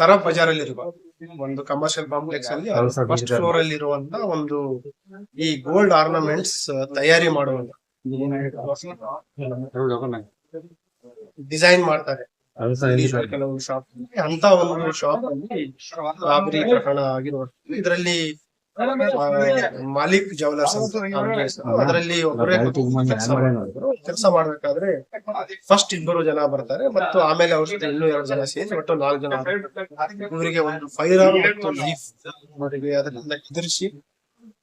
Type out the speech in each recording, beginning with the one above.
ಸರಬ್ ಬಜಾರ್ ಅಲ್ಲಿ ಇರುವ ಒಂದು ಕಮರ್ಷಿಯಲ್ ಕಾಂಪ್ಲೆಕ್ಸ್ ಅಲ್ಲಿ ಫಸ್ಟ್ ಫ್ಲೋರ್ ಅಲ್ಲಿ ಇರುವಂತ ಒಂದು ಈ ಗೋಲ್ಡ್ ಆರ್ನಮೆಂಟ್ಸ್ ತಯಾರಿ ಮಾಡುವಂತ ಡಿಸೈನ್ ಮಾಡ್ತಾರೆ. ಕೆಲವು ಶಾಪ್ ಅಂತ ಒಂದು ಶಾಪ್ ಅಲ್ಲಿ ಆಗಿರುವಂತ ಇದರಲ್ಲಿ ಮಾಲಿಕ್ ಜವಲರ್ಸ್ ಅದರಲ್ಲಿ ಒಬ್ಬರೇ ಕೆಲಸ ಮಾಡ್ಬೇಕಾದ್ರೆ ಫಸ್ಟ್ ಇಬ್ಬರು ಜನ ಬರ್ತಾರೆ ಮತ್ತು ಆಮೇಲೆ ಅವ್ರ ಜೊತೆ ಇನ್ನೂ ಎರಡು ಜನ ಸೇರಿ ಒಟ್ಟು ನಾಲ್ಕು ಜನ. ಇವರಿಗೆ ಒಂದು ಫೈರ್ ಮತ್ತು ಲೀಫ್ ಅದರಿಂದ ಎದುರಿಸಿ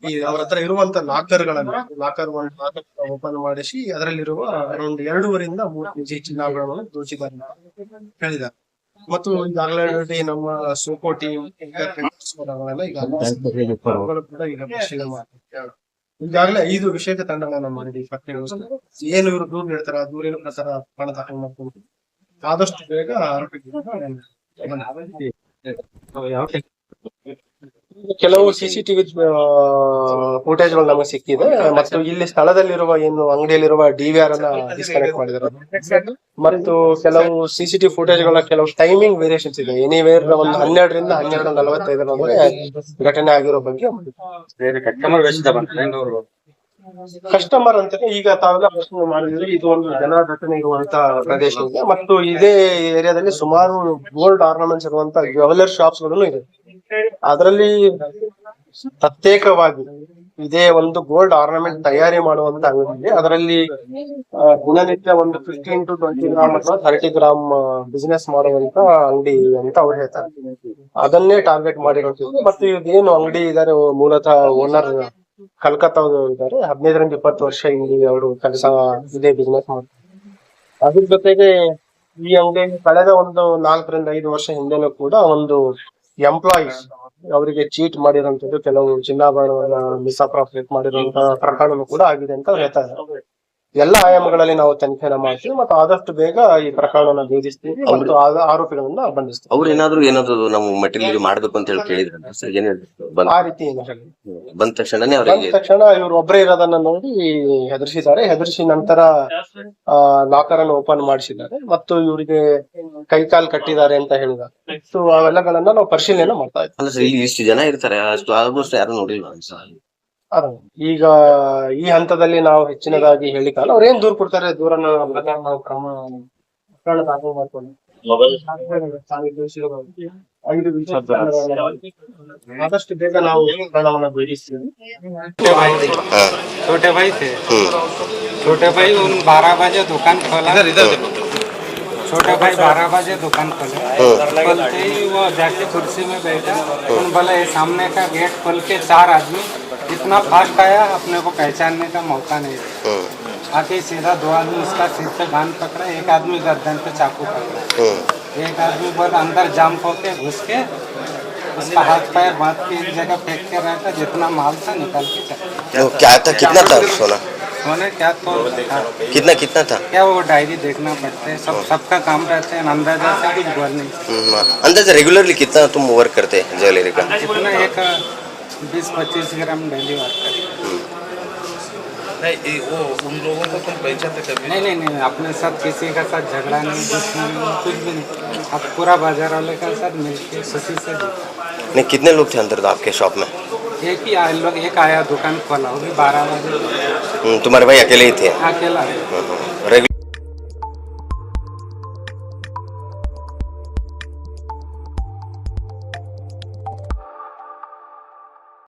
ಈ ಅವ್ರ ಹತ್ರ ಇರುವಂತ ಲಾಕರ್ ಗಳನ್ನ ಲಾಕರ್ ಓಪನ್ ಮಾಡಿಸಿ ಅದರಲ್ಲಿರುವ ಒಂದು ಎರಡೂವರಿಂದ ಮೂರು ಕೆಜಿ ಚಿನ್ನಾಭರಣವನ್ನು ದೋಚಿದ್ದಾರೆ ಹೇಳಿದ್ದಾರೆ. ಮತ್ತು ಈಗಾಗಲೇ ನೋಡಿ ನಮ್ಮ ಸೋಕೋ ಟೀಮ್ ಈಗಾಗಲೇ ಐದು ವಿಶೇಷ ತಂಡಗಳನ್ನ ಮಾಡಿದ್ವಿ ಏನು ಇವರು ದೂರ ನೀಡ್ತಾರ ದೂರಿನ ಪ್ರಕಾರ ಹಣ ದಾಖಲೆ ಮಾಡ್ಕೊಂಡು. ಆದಷ್ಟು ಬೇಗ ಆರೋಪಿಗಳನ್ನ ಕೆಲವು ಸಿಸಿಟಿವಿ ಫುಟೇಜ್ಗಳು ನಮಗೆ ಸಿಕ್ಕಿದೆ. ಮತ್ತು ಇಲ್ಲಿ ಸ್ಥಳದಲ್ಲಿರುವ ಏನು ಅಂಗಡಿಯಲ್ಲಿರುವ ಡಿವಿಆರ್ ಅನ್ನ ಡಿಸ್ಕನೆಕ್ಟ್ ಮಾಡಿದ್ದಾರೆ. ಮತ್ತು ಕೆಲವು ಸಿಸಿಟಿವಿ ಫುಟೇಜ್ಗಳ ಕೆಲವು ಟೈಮಿಂಗ್ ವೇರಿಯೇಷನ್ಸ್ ಇದೆ. ಎನಿವೇರ್ ಒಂದು ಹನ್ನೆರಡರಿಂದ ಹನ್ನೆರಡು ನಲವತ್ತೈದರೊಳಗೆ ಘಟನೆ ಆಗಿರೋ ಬಗ್ಗೆ ಕಸ್ಟಮರ್ ಅಂತ ಈಗ ತಾವೆಲ್ಲ ಪ್ರಶ್ನೆ ಮಾಡಿದ್ರೆ ಇದು ಒಂದು ಜನದಟ್ಟಣೆ ಇರುವಂತ ಪ್ರದೇಶ ಇದೆ. ಮತ್ತು ಇದೇ ಏರಿಯಾದಲ್ಲಿ ಸುಮಾರು ಗೋಲ್ಡ್ ಆರ್ನಮೆಂಟ್ಸ್ ಇರುವಂತ ಜ್ಯುವೆಲರ್ ಶಾಪ್ಸ್ಗಳು ಇದೆ. ಅದರಲ್ಲಿ ಪ್ರತ್ಯೇಕವಾಗಿ ಇದೇ ಒಂದು ಗೋಲ್ಡ್ ಆರ್ನಮೆಂಟ್ ತಯಾರಿ ಮಾಡುವಂತ ಅಂಗಡಿ ಅದರಲ್ಲಿ ದಿನನಿತ್ಯ ಒಂದು ಫಿಫ್ಟೀನ್ ಟು ಟ್ವೆಂಟಿ ಗ್ರಾಮ್ ಅಥವಾ ಥರ್ಟಿ ಗ್ರಾಮ್ ಬಿಸ್ನೆಸ್ ಮಾಡುವಂತ ಅಂಗಡಿ ಅಂತ ಅವ್ರು ಹೇಳ್ತಾರೆ. ಅದನ್ನೇ ಟಾರ್ಗೆಟ್ ಮಾಡಿರೋದು. ಮತ್ತು ಇದೇನು ಅಂಗಡಿ ಇದಾರೆ ಮೂಲತಃ ಓನರ್ ಕಲ್ಕತ್ತಾದ ಇದ್ದಾರೆ ಹದಿನೈದರಿಂದ ಇಪ್ಪತ್ತು ವರ್ಷ ಇಲ್ಲಿ ಅವರು ಕೆಲಸ, ಇದೇ ಬಿಸ್ನೆಸ್ ಮಾಡ್ತಾರೆ. ಅದ್ರ ಜೊತೆಗೆ ಈ ಅಂಗಡಿ ಕಳೆದ ಒಂದು ನಾಲ್ಕರಿಂದ ಐದು ವರ್ಷ ಹಿಂದೆನೂ ಕೂಡ ಒಂದು ಎಂಪ್ಲಾಯೀಸ್ ಅವರಿಗೆ ಚೀಟ್ ಮಾಡಿರುವಂತದ್ದು ಕೆಲವು ಚಿನ್ನಾಭರಣವನ್ನ ಮಿಸ್ಅಪ್ರಾಪ್ರಿಯೇಟ್ ಮಾಡಿರುವಂತ ಪ್ರಕರಣ ಕೂಡ ಆಗಿದೆ ಅಂತ ಹೇಳ್ತಾ ಇದ್ದಾರೆ. ಎಲ್ಲ ಆಯಾಮಗಳಲ್ಲಿ ನಾವು ತನಿಖೆನ ಮಾಡ್ತೀವಿ ಮತ್ತು ಆದಷ್ಟು ಬೇಗ ಈ ಪ್ರಕರಣವನ್ನ ಭೇದಿಸ್ತೀವಿ ಮತ್ತು ಆರೋಪಿಗಳನ್ನ ಬಂಧಿಸ್ತೀವಿ. ಅವ್ರು ಏನಾದ್ರು ಏನಾದ್ರು ನಾವು ಮೆಟೀರಿಯಲ್ ಮಾಡಬೇಕು ಅಂತ ಹೇಳಿ ಕೇಳಿದ್ರೆ? ಆ ರೀತಿ ಏನಿರಲ್ಲ. ಬಂದ ತಕ್ಷಣನೇ ಬಂದ ತಕ್ಷಣ ಇವ್ರು ಒಬ್ಬರೇ ಇರೋದನ್ನ ನೋಡಿ ಹೆದರ್ಸಿದ್ದಾರೆ. ಹೆದರ್ಸಿ ನಂತರ ಆ ಲಾಕರ್ ಅನ್ನು ಓಪನ್ ಮಾಡಿಸಿದ್ದಾರೆ. ಮತ್ತು ಇವರಿಗೆ ಕೈ ಕಾಲ್ ಕಟ್ಟಿದ್ದಾರೆ ಅಂತ ಹೇಳಿದ ಸೊ ಅವೆಲ್ಲಗಳನ್ನ ನಾವು ಪರಿಶೀಲನೆ ಮಾಡ್ತಾ ಇದ್ದೀವಿ. ಅಲ್ಲ ಸರ್ ಇಲ್ಲಿ ಇಷ್ಟು ಜನ ಇರ್ತಾರೆ. ಅಷ್ಟು ಆಲ್ಮೋಸ್ಟ್ ಯಾರು ನೋಡಿಲ್ಲ ಸರ್ ಈಗ ಈ ಹಂತದಲ್ಲಿ ನಾವು ಹೆಚ್ಚಿನದಾಗಿ ಹೇಳಿಕಲ್ಲ ಅವ್ರೇನ್ ಏನ್ ದೂರ ಕೊಡ್ತಾರೆ? ದೂರ ನಾವು ಕ್ರಮ ಪ್ರಕರಣ ದಾಖಲು ಮಾಡ್ಕೊಂಡು छोटे भाई थे छोटे भाई उन बारह बजे दुकान खोला इधर इधर छोटे भाई बारह बजे दुकान खोले खोलते ही वो जाके कुर्सी में बैठा उन बोले सामने का गेट खोल के चार आदमी इतना फास्ट आया अपने को पहचानने का मौका नहीं आके सीधा दो आदमी उसका सिर से बाँध पकड़ा एक आदमी गर्दन पे चाकू पकड़ा एक आदमी बोल अंदर जाम होके घुस के उसका हाथ पैर बाँध के एक जगह फेंक के रहता जितना माल था निकाल के वो क्या था? कितना था सोना? सोने क्या तो था? कितना कितना था? क्या वो डायरी देखना पड़ता है? सब सबका काम रहता है अंदाज़ा से कुछ बोल नहीं। हम्म, अंदाज़ा रेगुलरली कितना तुम वर्क करते हैं ज्वेलरी का? इतना एक बीस पच्चीस ग्राम डेली वर्क करते नहीं वो उन लोगों को तुम पहचानते थे नहीं नहीं नहीं अपने साथ किसी का साथ झगड़ा नहीं दुश्मन नहीं कुछ भी नहीं। अब पूरा बाज़ार वाले का साथ मिलके खुशी से नहीं कितने लोग थे अंदर तो आपके शॉप में? एक ही आए लोग एक आया दुकान खोला होगी बारह बजे। हम्म, तुम्हारे भाई अकेले ही थे? अकेला